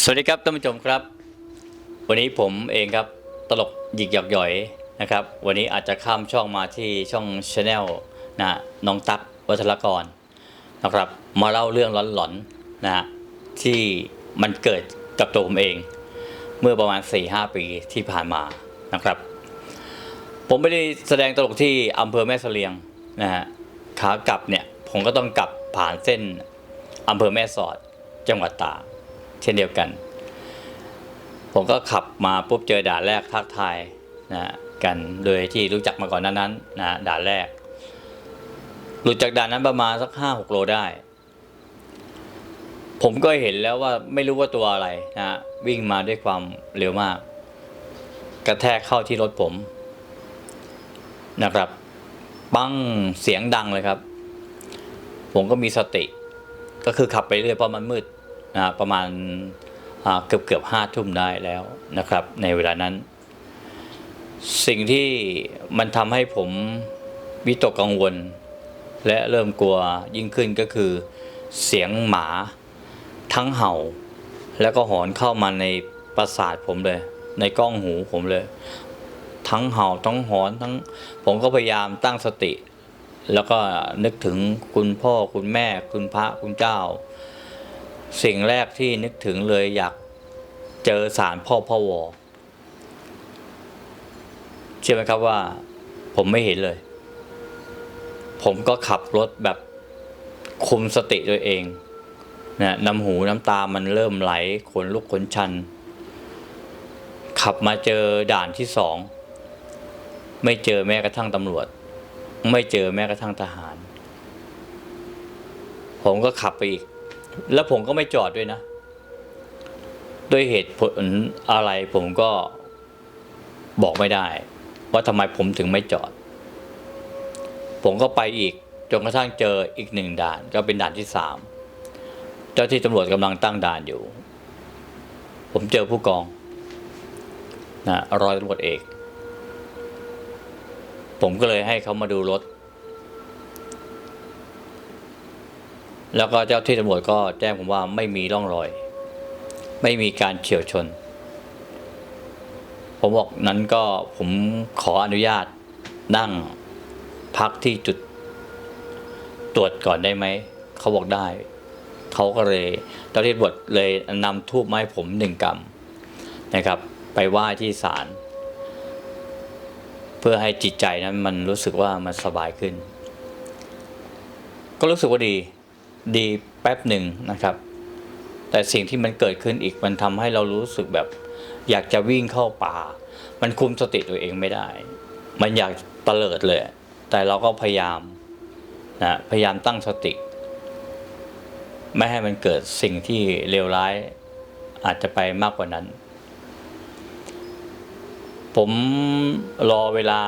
สวัสดีครับท่านผู้ชมครับ วันนี้ผมเองครับตลกหยิกหยอกหย่อยนะครับ วันนี้อาจจะข้ามช่องมาที่ช่องช n แนลนะฮะน้องตั๊กวัชรกรนะครับ มาเล่าเรื่องหลอนๆนะฮะที่มันเกิดกับตัวผมเอง เมื่อประมาณ 4-5 ปีที่ผ่านมานะครับ ผมไม่ได้แสดงตลกที่อำเภอแม่เสลียงนะฮะขากลับเนี่ยผมก็ต้องกลับผ่านเส้นอำเภอแม่สอดจังหวัดตาก เช่นเดียวกัน ผมก็ขับมาปุ๊บเจอด่านแรกทักทายนะกันโดยที่รู้จักมาก่อนนั้นนั้นนะด่านแรก หลุดจากด่านนั้นประมาณสักห้าหกโลได้ ผมก็เห็นแล้วว่าไม่รู้ว่าตัวอะไรนะฮะวิ่งมาด้วยความเร็วมาก กระแทกเข้าที่รถผมนะครับ ปั้งเสียงดังเลยครับ ผมก็มีสติ ก็คือขับไปเรื่อยเพราะมันมืด นะประมาณเกือบเกือบห้าทุ่มได้แล้วนะครับ ในเวลานั้น สิ่งที่มันทำให้ผมวิตกกังวล และเริ่มกลัวยิ่งขึ้นก็คือ เสียงหมาทั้งเห่า แล้วก็หอนเข้ามาในประสาทผมเลย ในกล้องหูผมเลย ทั้งเห่าทั้งหอนทั้งผมก็พยายามตั้งสติ แล้วก็นึกถึงคุณพ่อคุณแม่คุณพระคุณเจ้า สิ่งแรกที่นึกถึงเลยอยากเจอสารพ่อพ่อวอเชื่อไหมครับว่า ผมไม่เห็นเลย ผมก็ขับรถแบบคุมสติตัวเองนะน้ำหูน้ำตามันเริ่มไหลขนลุกขนชัน ขับมาเจอด่านที่สอง ไม่เจอแม้กระทั่งตำรวจ ไม่เจอแม้กระทั่งทหาร ผมก็ขับไปอีก แล้วผมก็ไม่จอดด้วยนะ ด้วยเหตุผลอะไรผมก็บอกไม่ได้ ว่าทำไมผมถึงไม่จอด ผมก็ไปอีกจนกระทั่งเจออีกหนึ่งด่าน ก็เป็นด่านที่สามเจ้าที่ตำรวจกำลังตั้งด่านอยู่ ผมเจอผู้กองนะร้อยตำรวจเอก ผมก็เลยให้เขามาดูรถ แล้วก็เจ้าที่ตำรวจก็แจ้งผมว่าไม่มีร่องรอย ไม่มีการเฉียวชน ผมบอกนั้นก็ผมขออนุญาตนั่งพักที่จุดตรวจก่อนได้ไหม เขาบอกได้ เขาก็เลยเจ้าที่ตำรวจเลยนำทูบไมาให้ผมหนึ่งกำนะครับ ไปไหว้ที่ศาลเพื่อให้จิตใจนั้นมันรู้สึกว่ามันสบายขึ้น ก็รู้สึกว่าดี ดีแป๊บหนึ่งนะครับ แต่สิ่งที่มันเกิดขึ้นอีกมันทำให้เรารู้สึกแบบ อยากจะวิ่งเข้าป่า มันคุมสติตัวเองไม่ได้ มันอยากเตลิดเลย แต่เราก็พยายามนะพยายามตั้งสติ ไม่ให้มันเกิดสิ่งที่เลวร้ายอาจจะไปมากกว่านั้น ผมรอเวลา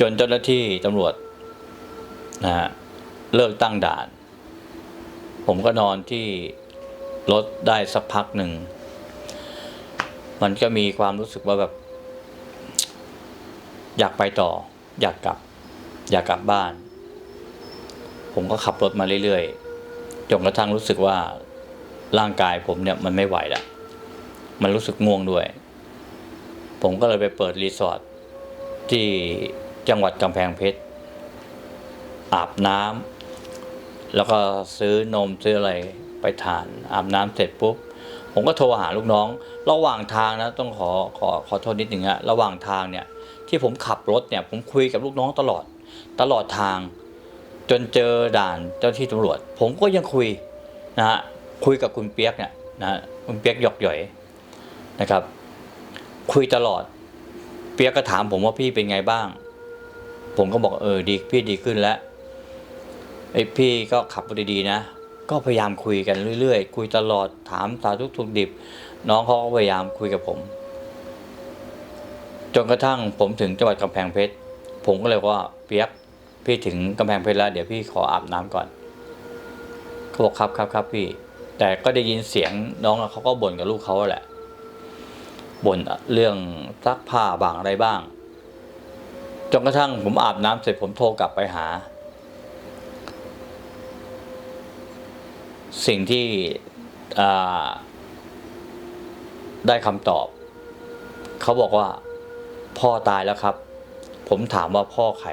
จนเจ้าหน้าที่ตำรวจนะฮะ เลิกตั้งด่าน ผมก็นอนที่รถได้สักพักหนึ่ง มันก็มีความรู้สึกว่าแบบ อยากไปต่อ อยากกลับ อยากกลับบ้าน ผมก็ขับรถมาเรื่อยๆจนกระทั่งรู้สึกว่าร่างกายผมเนี่ยมันไม่ไหวแล้วมันรู้สึกง่วงด้วย ผมก็เลยไปเปิดรีสอร์ทที่จังหวัดกำแพงเพชรอาบน้ำ แล้วก็ซื้อนมซื้ออะไรไปทานอาบน้ำเสร็จปุ๊บ ผมก็โทรหาลูกน้อง ระหว่างทางนะต้องขอขอขอโทษนิดหนึ่งฮะระหว่างทางเนี่ยที่ผมขับรถเนี่ยผมคุยกับลูกน้องตลอด ตลอดทาง จนเจอด่านเจ้าที่ตำรวจ ผมก็ยังคุยนะฮะคุยกับคุณเปียกเนี่ยนะฮะคุณเปียกหยอกหย่อยนะครับ คุยตลอด เปียกก็ถามผมว่าพี่เป็นไงบ้าง ผมก็บอกเออดีพี่ดีขึ้นแล้ว ไอ้พี่ก็ขับรถดีๆนะ ก็พยายามคุยกันเรื่อยๆ คุยตลอดถามสาทุกทุกดิบ น้องเขาก็พยายามคุยกับผม จนกระทั่งผมถึงจังหวัดกำแพงเพชร ผมก็เลยว่าเปียกพี่ถึงกำแพงเพชรแล้วเดี๋ยวพี่ขออาบน้ำก่อนเขาบอกครับครับครับพี่ แต่ก็ได้ยินเสียงน้องเขาก็บ่นกับลูกเขาแหละบ่นเรื่องซักผ้าบางอะไรบ้างจนกระทั่งผมอาบน้ำเสร็จผมโทรกลับไปหา สิ่งที่ได้คำตอบ เขาบอกว่า พ่อตายแล้วครับ ผมถามว่าพ่อใคร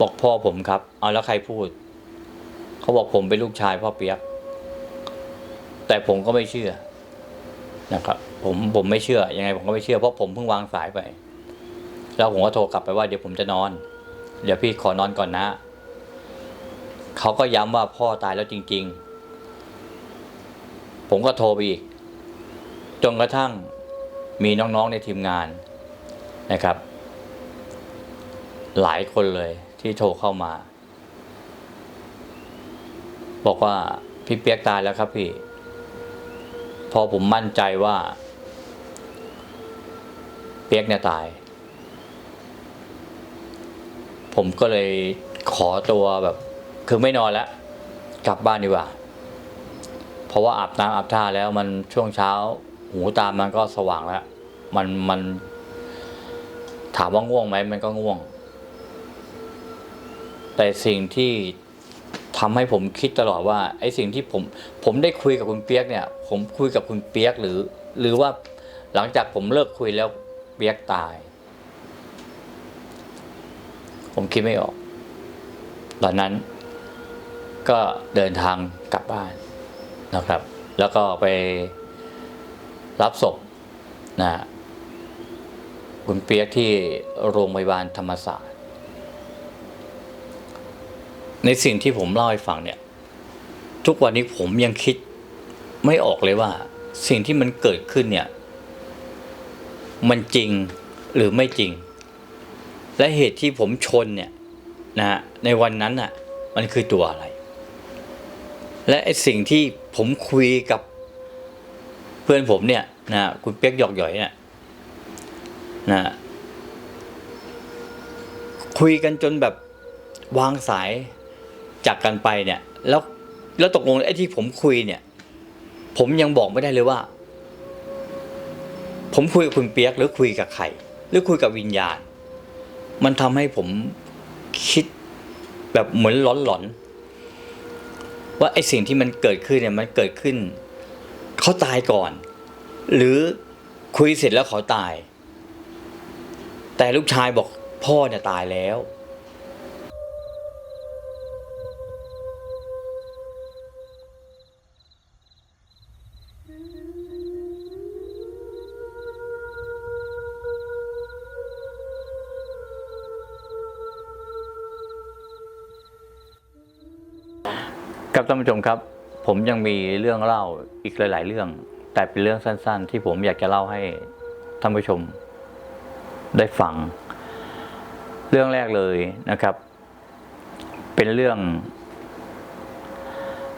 บอกพ่อผมครับ เอาแล้วใครพูด เขาบอกผมเป็นลูกชายพ่อเปียก แต่ผมก็ไม่เชื่อนะครับ ผมผมไม่เชื่อยังไงผมก็ไม่เชื่อเพราะผมเพิ่งวางสายไป แล้วผมก็โทรกลับไปว่าเดี๋ยวผมจะนอน เดี๋ยวพี่ขอนอนก่อนนะ เขาก็ย้ำว่าพ่อตายแล้วจริง ๆ ผมก็โทรไปอีก จนกระทั่งมีน้องๆในทีมงานนะครับ หลายคนเลยที่โทรเข้ามา บอกว่าพี่เปียกตายแล้วครับพี่ พอผมมั่นใจว่า เปียกเนี่ยตาย ผมก็เลยขอตัวแบบ คือไม่นอนแล้ว กลับบ้านดีกว่า เพราะว่าอาบน้ำอาบท่าแล้วมันช่วงเช้า หูตามันก็สว่างแล้ว มันมันถามว่าง่วงไหมมันก็ง่วง แต่สิ่งที่ทำให้ผมคิดตลอดว่าไอ้สิ่งที่ผม ผมได้คุยกับคุณเปียกเนี่ย ผมคุยกับคุณเปียกหรือ หรือว่าหลังจากผมเลิกคุยแล้วเปียกตาย ผมคิดไม่ออก ตอนนั้น ก็เดินทางกลับบ้านนะครับ แล้วก็ไปรับศพนะคุณเปียกที่โรงพยาบาลธรรมศาสตร์ ในสิ่งที่ผมเล่าให้ฟังเนี่ย ทุกวันนี้ผมยังคิดไม่ออกเลยว่า สิ่งที่มันเกิดขึ้นเนี่ย มันจริงหรือไม่จริง และเหตุที่ผมชนเนี่ยนะฮะในวันนั้นน่ะ มันคือตัวอะไร และไอสิ่งที่ผมคุยกับเพื่อนผมเนี่ยนะคุณเปียกหยอกหย่อยเนี่ยนะคุยกันจนแบบวางสายจากกันไปเนี่ย แล้วแล้วตกลงไอ้ที่ผมคุยเนี่ย ผมยังบอกไม่ได้เลยว่า ผมคุยกับคุณเปียกหรือคุยกับใครหรือคุยกับวิญญาณ มันทำให้ผมคิดแบบเหมือนหลอนๆ ว่าไอ้สิ่งที่มันเกิดขึ้นเนี่ยมันเกิดขึ้นเขาตายก่อน หรือคุยเสร็จแล้วเขาตาย แต่ลูกชายบอกพ่อเนี่ยตายแล้ว ครับท่านผู้ชมครับ ผมยังมีเรื่องเล่าอีกหลาย ๆ เรื่อง แต่เป็นเรื่องสั้น ๆ ที่ผมอยากจะเล่าให้ท่านผู้ชม ได้ฟัง เรื่องแรกเลยนะครับ เป็นเรื่อง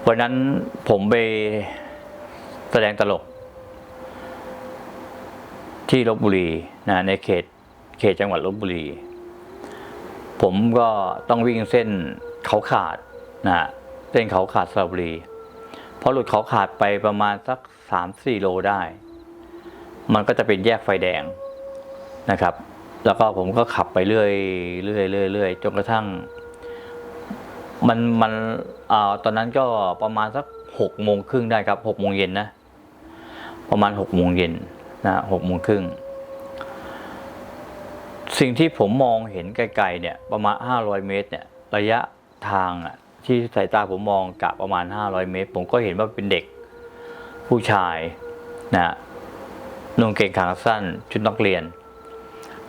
วันนั้นผมไปแสดงตลก ที่ลบบุรีนะในเขตเขตจังหวัดลบบุรี ผมก็ต้องวิ่งเส้นเขาขาดนะ เส้นเขาขาดสระบุรีพอหลุดเขาขาดไปประมาณสักสามสี่โลได้ มันก็จะเป็นแยกไฟแดงนะครับ แล้วก็ผมก็ขับไปเรื่อยเรื่อยเรื่อยเรื่อยจนกระทั่ง มันมันอ่าตอนนั้นก็ประมาณสักหกโมงครึ่งได้ครับหกโมงเย็นนะประมาณหกโมงเย็นนะหกโมงครึ่งสิ่งที่ผมมองเห็นไกลๆเนี่ย ประมาณ500เมตรเนี่ย ระยะทางอะ ที่สายตาผมมองกะประมาณ 500 เมตร ผมก็เห็นว่าเป็นเด็ก ผู้ชายนะนุ่งเกงขาสั้น ชุดนักเรียน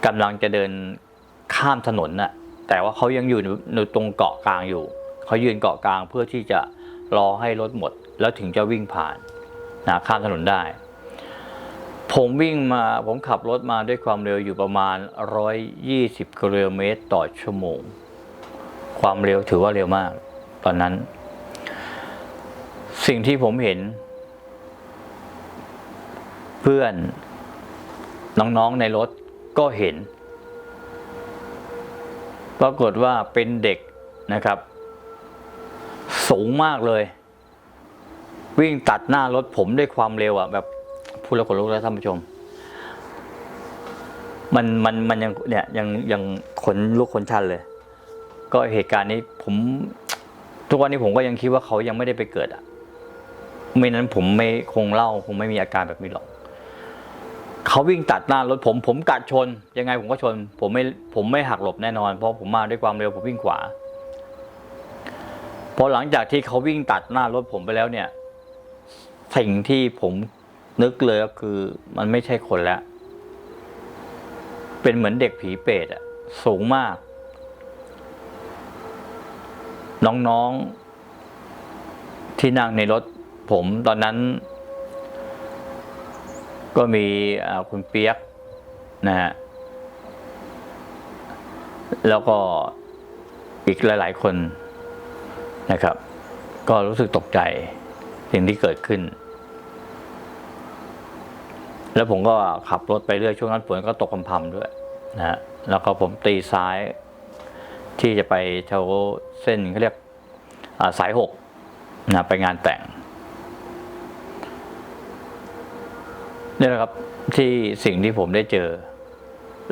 กำลังจะเดินข้ามถนนน่ะแต่ว่าเขายังอยู่ในตรงเกาะกลางอยู่เขายืนเกาะกลางเพื่อที่จะรอให้รถหมด แล้วถึงจะวิ่งผ่านนะข้ามถนนได้ ผมวิ่งมาผมขับรถมาด้วยความเร็วอยู่ประมาณ 120กิโลเมตรต่อชั่วโมง ความเร็วถือว่าเร็วมาก ตอนนั้น สิ่งที่ผมเห็น เพื่อนน้องๆในรถก็เห็น ปรากฏว่าเป็นเด็กนะครับ สูงมากเลย วิ่งตัดหน้ารถผมด้วยความเร็วอะ แบบพูดแล้วขนลุกแล้วท่านผู้ชม มันมันมันยังเนี่ยยังยังขนลุกขนชันเลย ก็เหตุการณ์นี้ผม ทุกวันนี้ผมก็ยังคิดว่าเขายังไม่ได้ไปเกิดอะ ไม่นั้นผมไม่คงเล่าคงไม่มีอาการแบบนี้หรอก เขาวิ่งตัดหน้ารถผม ผมกัดชน ยังไงผมก็ชน ผมไม่ผมไม่หักหลบแน่นอน เพราะผมมาด้วยความเร็วผมวิ่งขวา พอหลังจากที่เขาวิ่งตัดหน้ารถผมไปแล้วเนี่ย สิ่งที่ผมนึกเลยก็คือมันไม่ใช่คนแล้ว เป็นเหมือนเด็กผีเปรตอะสูงมาก น้องๆที่นั่งในรถผมตอนนั้น ก็มีคุณเปียกนะฮะแล้วก็อีกหลาย ๆ คนนะครับ ก็รู้สึกตกใจสิ่งที่เกิดขึ้น แล้วผมก็ขับรถไปเรื่อยช่วงนั้นฝนก็ตกพรำๆด้วยนะฮะแล้วก็ผมตีซ้าย ที่จะไปแถวเส้นเขาเรียกาสายหกนะไปงานแต่งนี่แหละครับที่สิ่งที่ผมได้เจอ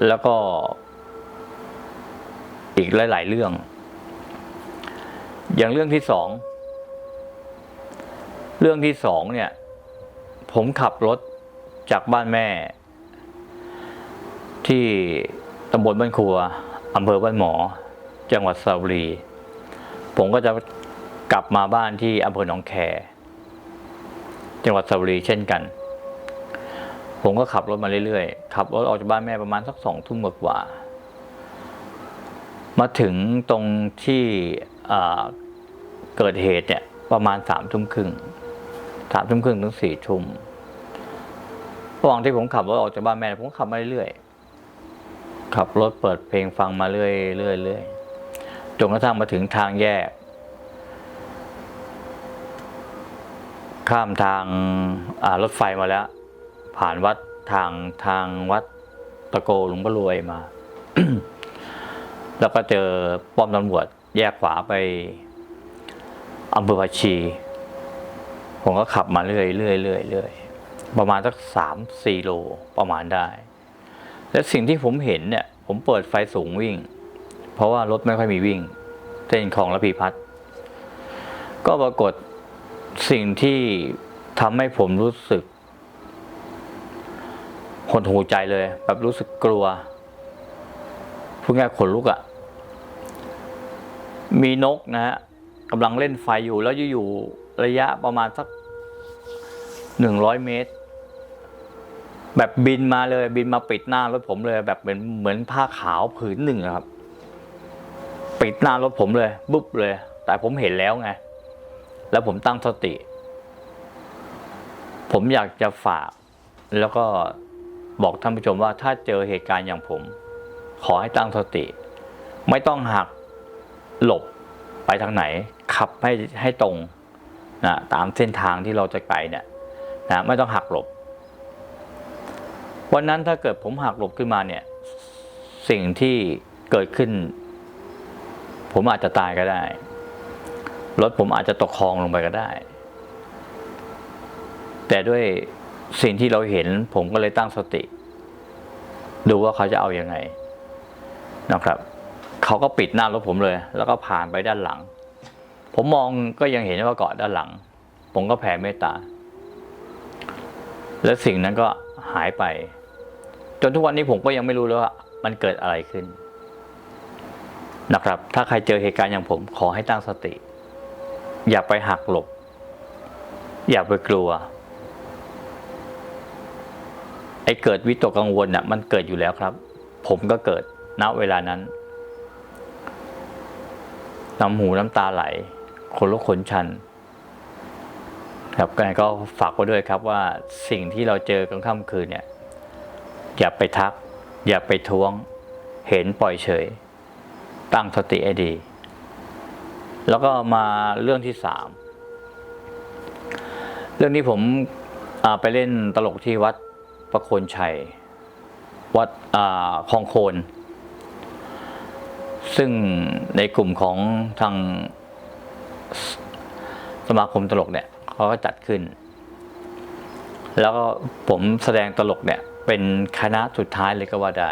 แล้วก็อีกหลาย ๆ เรื่อง อย่างเรื่องที่สอง เรื่องที่สองเนี่ย ผมขับรถจากบ้านแม่ ที่ตำบลบ้านครัวอำเภอบ้านหมอ จังหวัดสระบุรี ผมก็จะกลับมาบ้านที่อำเภอหนองแค จังหวัดสระบุรีเช่นกัน ผมก็ขับรถมาเรื่อยๆ ขับรถออกจากบ้านแม่ประมาณสักสองทุ่มกว่า มาถึงตรงที่เกิดเหตุเนี่ยประมาณสามทุ่มครึ่งสามทุ่มครึ่งถึงสี่ทุ่มระหว่างที่ผมขับรถออกจากบ้านแม่ ผมขับมาเรื่อยๆขับรถเปิดเพลงฟังมาเรื่อยๆเรื่อยๆ จนกระทั่งมาถึงทางแยก ข้ามทางรถไฟมาแล้ว ผ่านวัดทางทางวัดตะโกหลวงพ่อรวยมา แล้วก็เจอป้อมตำรวจแยกขวาไปอำเภอภาชี ผมก็ขับมาเรื่อยเรื่อยเรื่อยเรื่อยประมาณสักสามสี่โลประมาณได้ และสิ่งที่ผมเห็นเนี่ย ผมเปิดไฟสูงวิ่ง ราะว่ารถไม่ค่อยมีวิ่งเส้นของระพีพัฒน์ก็ปรากฏสิ่งที่ทำให้ผมรู้สึกหดหูใจเลย แบบรู้สึกกลัวพูดง่ายขนลุกอะ่ะ มีนกนะฮะกำลังเล่นไฟอยู่แล้วอยู่ๆระยะประมาณสักหนึ่งร้อยเมตร แบบบินมาเลยบินมาปิดหน้ารถผมเลย แบบเหมือนเหมือนผ้าขาวผืนหนึ่งครับ ปิดหน้ารถผมเลยบุ๊บเลย แต่ผมเห็นแล้วไง แล้วผมตั้งสติ ผมอยากจะฝาก แล้วก็บอกท่านผู้ชมว่าถ้าเจอเหตุการณ์อย่างผม ขอให้ตั้งสติ ไม่ต้องหักหลบไปทางไหน ขับให้ให้ตรงนะตามเส้นทางที่เราจะไปเนี่ยนะไม่ต้องหักหลบ วันนั้นถ้าเกิดผมหักหลบขึ้นมาเนี่ย สิ่งที่เกิดขึ้น ผมอาจจะตายก็ได้ รถผมอาจจะตกคลองลงไปก็ได้ แต่ด้วยสิ่งที่เราเห็นผมก็เลยตั้งสติ ดูว่าเขาจะเอาอยัางไงนะครับ เขาก็ปิดหน้ารถผมเลย แล้วก็ผ่านไปด้านหลัง ผมมองก็ยังเห็นว่าเกาะด้านหลัง ผมก็แผ่เมตตา และสิ่งนั้นก็หายไป จนทุกวันนี้ผมก็ยังไม่รู้เลยว่า มันเกิดอะไรขึ้น นะครับ ถ้าใครเจอเหตุการณ์อย่างผม ขอให้ตั้งสติ อย่าไปหักหลบ อย่าไปกลัว ไอ้เกิดวิตกกังวลน่ะมันเกิดอยู่แล้วครับ ผมก็เกิดณเวลานั้นน้ำหูน้ำตาไหลคนลุกขนชัน ครับก็ฝากไว้ด้วยครับว่าสิ่งที่เราเจอกลางค่ำคืนเนี่ย อย่าไปทัก อย่าไปท้วง เห็นปล่อยเฉย ตั้งสติให้ดี แล้วก็มาเรื่องที่สามเรื่องนี้ผมไปเล่นตลกที่วัดประโคนชัย วัดอคลองโคน ซึ่งในกลุ่มของทางสมาคมตลกเนี่ยเขาก็จัดขึ้น แล้วก็ผมแสดงตลกเนี่ยเป็นคณะสุดท้ายเลยก็ว่าได้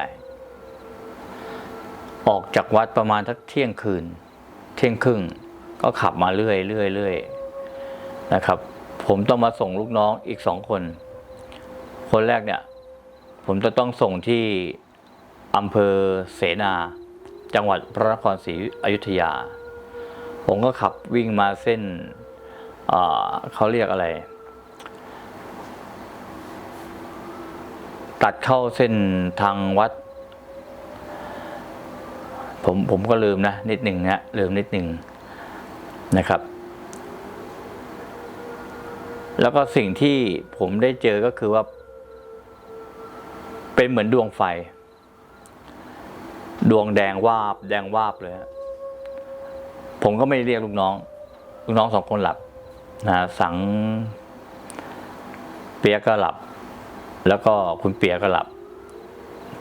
ออกจากวัดประมาณทักเที่ยงคืน เที่ยงครึ่ง ก็ขับมาเรื่อยเรื่อยเรื่อยนะครับ ผมต้องมาส่งลูกน้องอีกสองคน คนแรกเนี่ย ผมจะต้องส่งที่อำเภอเสนา จังหวัดพระนครศรีอยุธยา ผมก็ขับวิ่งมาเส้นเขาเรียกอะไร ตัดเข้าเส้นทางวัด ผมผมก็ลืมนะ นิดหนึ่งนะลืมนิดหนึ่งนะครับ แล้วก็สิ่งที่ผมได้เจอก็คือว่า เป็นเหมือนดวงไฟ ดวงแดงวาบ แดงวาบเลยผมก็ไม่เรียกลูกน้อง ลูกน้องสองคนหลับนะสัง เปียกก็หลับ แล้วก็คุณเปียก็หลับ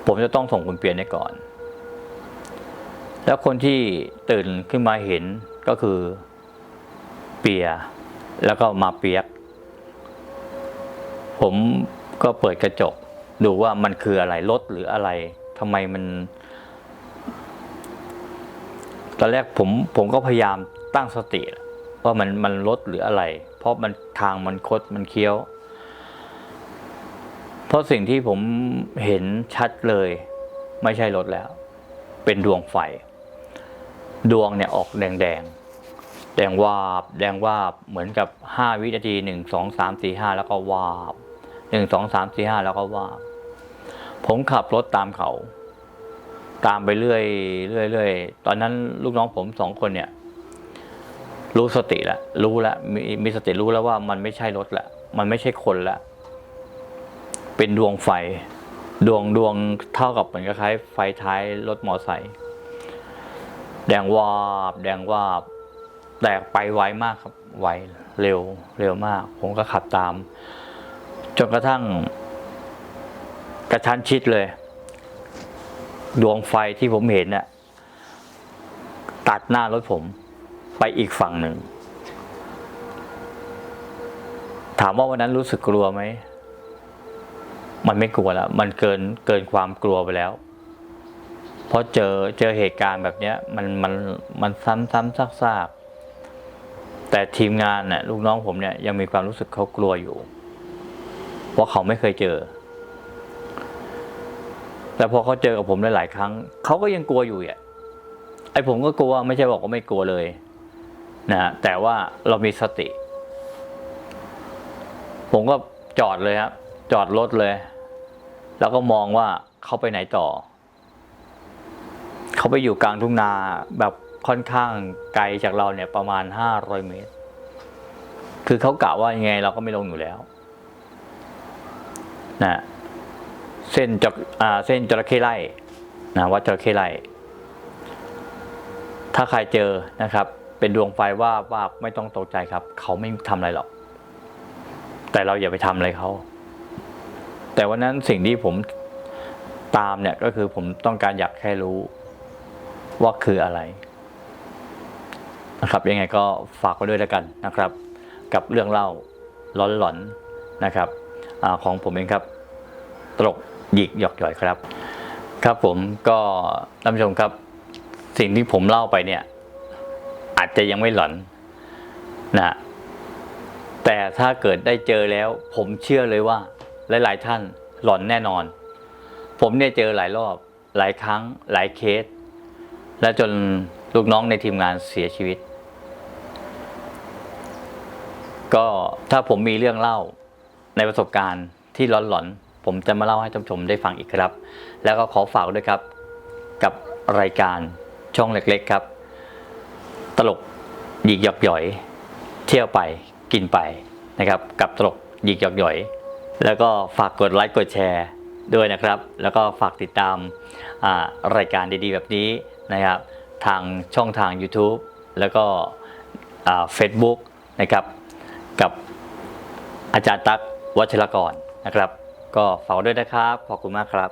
ผมจะต้องส่งคุณเปียเนี่ยก่อน แล้วคนที่ตื่นขึ้นมาเห็นก็คือ เปีย แล้วก็มาเปียก ผมก็เปิดกระจก ดูว่ามันคืออะไรรถหรืออะไรทำไมมัน ตอนแรกผมผมก็พยายามตั้งสติว่ามันมันรถหรืออะไร เพราะมันทางมันคดมันเคี้ยว เพราะสิ่งที่ผมเห็นชัดเลย ไม่ใช่รถแล้ว เป็นดวงไฟ ดวงเนี่ยออกแดงแดงแดงวาบ แดงวาบเหมือนกับห้าวินาทีหนึ่งสองสามสี่ห้าแล้วก็วาบหนึ่งสองสามสี่ห้าแล้วก็วาบ ผมขับรถตามเขา ตามไปเรื่อยเรื่อยเรื่อยตอนนั้นลูกน้องผมสองคนเนี่ย รู้สติแล้วรู้แล้วมีมีสติรู้แล้วว่ามันไม่ใช่รถละมันไม่ใช่คนละเป็นดวงไฟ ดวงดวงเท่ากับเหมือนคล้ายไฟท้ายรถมอไซค์ แดงวาบ แดงวาบ แตกไปไวมากครับ ไว เร็ว เร็วมาก ผมก็ขับตาม จนกระทั่ง กระชั้นชิดเลย ดวงไฟที่ผมเห็นน่ะ ตัดหน้ารถผม ไปอีกฝั่งหนึ่ง ถามว่าวันนั้นรู้สึกกลัวไหม มันไม่กลัวแล้ว มันเกิน เกินความกลัวไปแล้ว เพราะเจอเจอเหตุการณ์แบบเนี้ยมันมันมันซ้ำซ้ำซากซากแต่ทีมงานน่ะลูกน้องผมเนี่ยยังมีความรู้สึกเขากลัวอยู่ เพราะเขาไม่เคยเจอ แต่พอเขาเจอกับผมหลายๆครั้งเขาก็ยังกลัวอยู่อะไอ้ผมก็กลัวไม่ใช่บอกว่าไม่กลัวเลยนะฮะแต่ว่าเรามีสติ ผมก็จอดเลยครับจอดรถเลย แล้วก็มองว่าเขาไปไหนต่อ เขาไปอยู่กลางทุ่งนาแบบค่อนข้างไกลจากเราเนี่ยประมาณห้าร้อยเมตร คือเขากะว่ายังไงเราก็ไม่ลงอยู่แล้วนะเส้นจอ่าเส้นจระเข้ไล่นะวัดจระเข้ไล่ถ้าใครเจอนะครับ เป็นดวงไฟว่าว่าไม่ต้องตกใจครับ เขาไม่ทำอะไรหรอก แต่เราอย่าไปทำอะไรเขาแต่วันนั้นสิ่งที่ผมตามเนี่ยก็คือผมต้องการอยากแค่รู้ ว่าคืออะไรนะครับยังไงก็ฝากไว้ด้วยแล้วกันนะครับ กับเรื่องเล่าหลอนๆนะครับอของผมเองครับ ตลกหยิกหยอกหย่อยครับ ครับผมก็ท่านผู้ชมครับ สิ่งที่ผมเล่าไปเนี่ย อาจจะยังไม่หลอนนะแต่ถ้าเกิดได้เจอแล้ว ผมเชื่อเลยว่า หลาย ๆ ท่านหลอนแน่นอน ผมเนี่ยเจอหลายรอบ หลายครั้ง หลายเคส และจนลูกน้องในทีมงานเสียชีวิต ก็ถ้าผมมีเรื่องเล่าในประสบการณ์ที่หลอนๆ ผมจะมาเล่าให้ท่านชมได้ฟังอีกครับ แล้วก็ขอฝากด้วยครับ กับรายการช่องเล็กๆครับ ตลกหยิกหยอกหย่อย เที่ยวไปกินไปนะครับ กับตลกหยิกหยอกหย่อย แล้วก็ฝากกดไลค์กดแชร์ด้วยนะครับ แล้วก็ฝากติดตามอ่ารายการดีๆ แบบนี้ นะครับทางช่องทาง YouTube แล้วก็เฟซบุ๊กนะครับกับอาจารย์ตั๊กวัชรกรนะครับ ก็ฝากด้วยนะครับ ขอบคุณมากครับ